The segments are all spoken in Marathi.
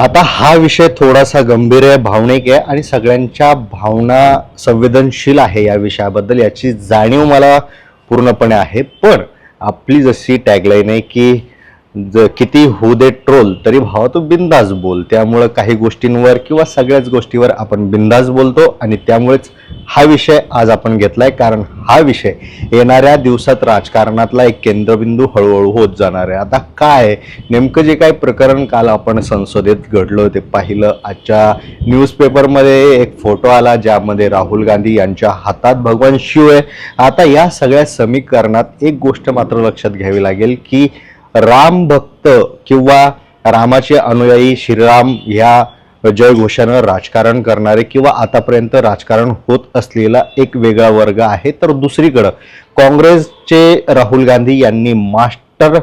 आता हा विषय थोडासा गंभीर आहे भावनिक आहे आणि सगळ्यांच्या भावना संवेदनशील आहे या विषयाबद्दल याची जाणीव मला पूर्णपणे आहे. पण आपली जशी टॅगलाईन आहे की ज किती होऊ दे ट्रोल तरी भावा तू बिंदास बोल. त्यामुळं काही गोष्टींवर किंवा सगळ्याच गोष्टीवर आपण बिंदास बोलतो आणि त्यामुळेच हा विषय आज आपण घेतलाय. कारण हा विषय येणाऱ्या दिवसात राजकारणातला एक केंद्रबिंदू हळूहळू होत जाणार आहे. आता काय नेमकं जे काही प्रकरण काल आपण संसदेत घडलं ते पाहिलं. आजच्या न्यूजपेपरमध्ये एक फोटो आला ज्यामध्ये राहुल गांधी यांच्या हातात भगवान शिव आहे. आता या सगळ्या समीकरणात एक गोष्ट मात्र लक्षात घ्यावी लागेल की राम भक्त किंवा रामाचे अनुयायी श्रीराम ह्या जयघोषानं राजकारण करणारे किंवा आतापर्यंत राजकारण होत असलेला एक वेगळा वर्ग आहे. तर दुसरीकडं काँग्रेसचे राहुल गांधी यांनी मास्टर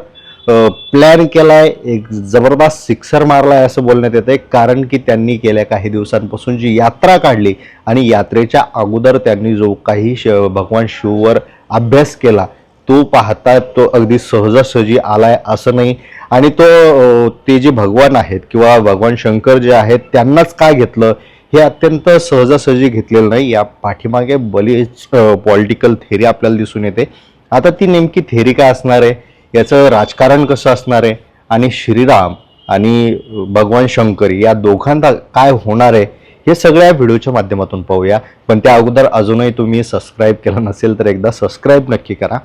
प्लॅन केलाय एक जबरदस्त सिक्सर मारलाय असं बोलण्यात येतं आहे कारण की त्यांनी गेल्या काही दिवसांपासून जी यात्रा काढली आणि यात्रेच्या अगोदर त्यांनी जो काही श भगवान शिववर अभ्यास केला तो पाहता तो अगदी सहजासहजी आलाय असं नाही. आणि तो ते जे भगवान आहेत किंवा भगवान शंकर जे आहेत त्यांनाच काय घेतलं? हे अत्यंत सहजासहजी घेतलेलं नाही. या पाठीमागे बलीच पॉलिटिकल थेरी आपल्याला दिसून येते. आता ती नेमकी थेरी काय असणार आहे? याचं राजकारण कसं असणार आहे? आणि श्रीराम आणि भगवान शंकर या दोघांना काय होणार आहे? हे सगळ्या व्हिडिओच्या माध्यमातून पाहूया. पण त्या अगोदर अजूनही तुम्ही सबस्क्राईब केलं नसेल तर एकदा सबस्क्राईब नक्की करा.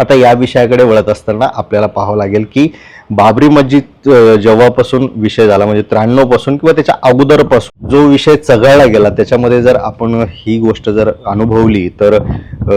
आता या विषयाकडे वळत असताना आपल्याला पाहावं लागेल की बाबरी मस्जिद जेव्हापासून विषय झाला म्हणजे त्र्याण्णवपासून किंवा त्याच्या अगोदरपासून जो विषय चघळला गेला त्याच्यामध्ये जर आपण ही गोष्ट जर अनुभवली तर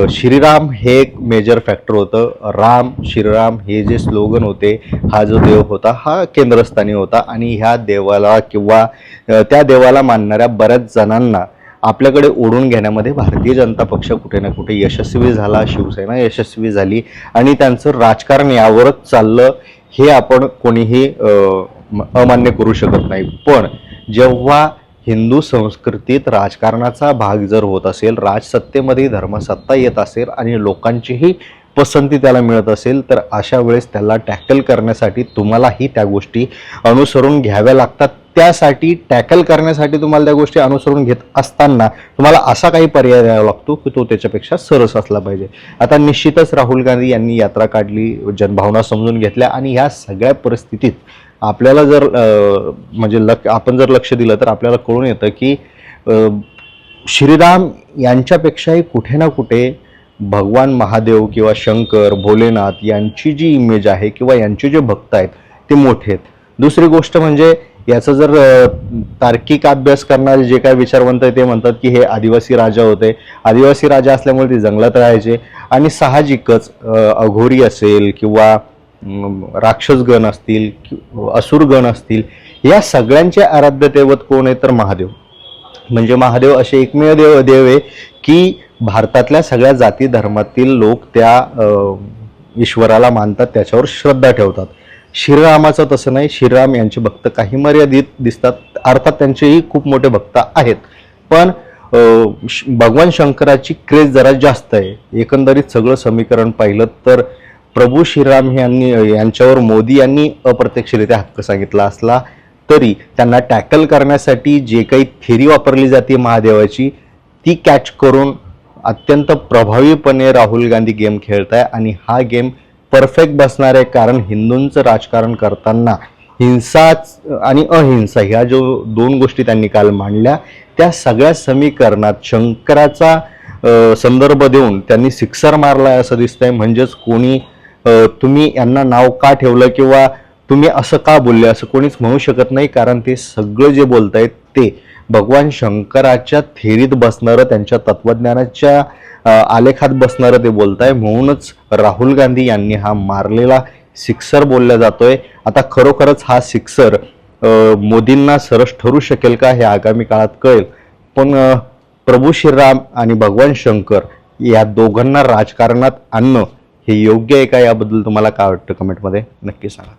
श्रीराम हे एक मेजर फॅक्टर होतं. राम श्रीराम हे जे स्लोगन होते हा जो देव होता हा केंद्रस्थानी होता. आणि ह्या देवाला किंवा त्या देवाला मानणाऱ्या बऱ्याच जणांना आपल्याकडे ओढून घेण्यामध्ये भारतीय जनता पक्ष कुठे ना कुठे यशस्वी झाला शिवसेना यशस्वी झाली आणि त्यांचं राजकारण यावरच चाललं हे आपण कोणीही म- अमान्य करू शकत नाही. पण जेव्हा हिंदू संस्कृतीत राजकारणाचा भाग जर होत असेल राजसत्तेमध्ये धर्मसत्ता येत असेल आणि लोकांचीही पसंती त्याला मिळत असेल तर अशा वेळेस त्याला टॅकल करण्यासाठी तुम्हालाही त्या गोष्टी अनुसरून घ्याव्या लागतात. त्यासाठी टॅकल करण्यासाठी तुम्हाला त्या गोष्टी अनुसरून घेत असताना तुम्हाला असा काही पर्याय द्यावा लागतो की तो त्याच्यापेक्षा सरस असला पाहिजे. आता निश्चितच राहुल गांधी यांनी यात्रा काढली जनभावना समजून घेतल्या आणि ह्या सगळ्या परिस्थितीत आपल्याला जर म्हणजे लक आपण जर लक्ष दिलं तर आपल्याला कळून येतं की श्रीराम यांच्यापेक्षाही कुठे ना कुठे भगवान महादेव किंवा शंकर भोलेनाथ यांची जी इमेज आहे किंवा यांचे जे भक्त आहेत ते मोठे आहेत. दुसरी गोष्ट म्हणजे याचा जर तार्किक अभ्यास करणारे जे काय विचारवंत आहे ते म्हणतात की हे आदिवासी राजा होते. आदिवासी राजा असल्यामुळे ते जंगलात राहायचे. आणि साहजिकच अघोरी असेल किंवा राक्षसगण असतील असुरगण असतील या सगळ्यांचे आराध्य दैवत कोण आहे तर महादेव. म्हणजे महादेव असे एकमेव देव देव आहे की भारतातल्या सगळ्या जाती धर्मातील लोक त्या ईश्वराला मानतात त्याच्यावर श्रद्धा ठेवतात. श्रीरामाचं तसं नाही श्रीराम यांचे भक्त काही मर्यादित दिसतात. अर्थात त्यांचेही खूप मोठे भक्त आहेत. पण श- भगवान शंकराची क्रेज जरा जास्त आहे. एकंदरीत सगळं समीकरण पाहिलं तर प्रभू श्रीराम यांनी यांच्यावर मोदी यांनी अप्रत्यक्षरित्या हक्क सांगितला असला तरी त्यांना टॅकल करण्यासाठी जे काही थेरी वापरली जाते महादेवाची ती कॅच करून अत्यंत प्रभावीपणे राहुल गांधी गेम खेळत आहे आणि हा गेम परफेक्ट बसणार आहे कारण हिंदूंचं राजकारण करताना हिंसाच आणि अहिंसा ह्या जो दोन गोष्टी त्यांनी काल मांडल्या त्या सगळ्या समीकरणात शंकराचा संदर्भ देऊन त्यांनी सिक्सर मारलाय असं दिसतंय. म्हणजेच कोणी तुम्ही यांना नाव का ठेवलं किंवा तुम्ही असं का बोलले? असं कोणीच म्हणू शकत नाही कारण ते सगळं जे बोलतायत ते भगवान शंकराच्या थेरीत बसणारं त्यांच्या तत्वज्ञानाच्या आलेखात बसणारं ते बोलताय. म्हणूनच राहुल गांधी यांनी हा मारलेला सिक्सर बोलला जातोय. आता खरोखरच हा सिक्सर मोदींना सरस ठरू शकेल का हे आगामी काळात कळेल. पण प्रभू श्रीराम आणि भगवान शंकर या दोघांना राजकारणात आणणं हे योग्य आहे का याबद्दल तुम्हाला काय वाटतं कमेंटमध्ये? नक्की सांगा.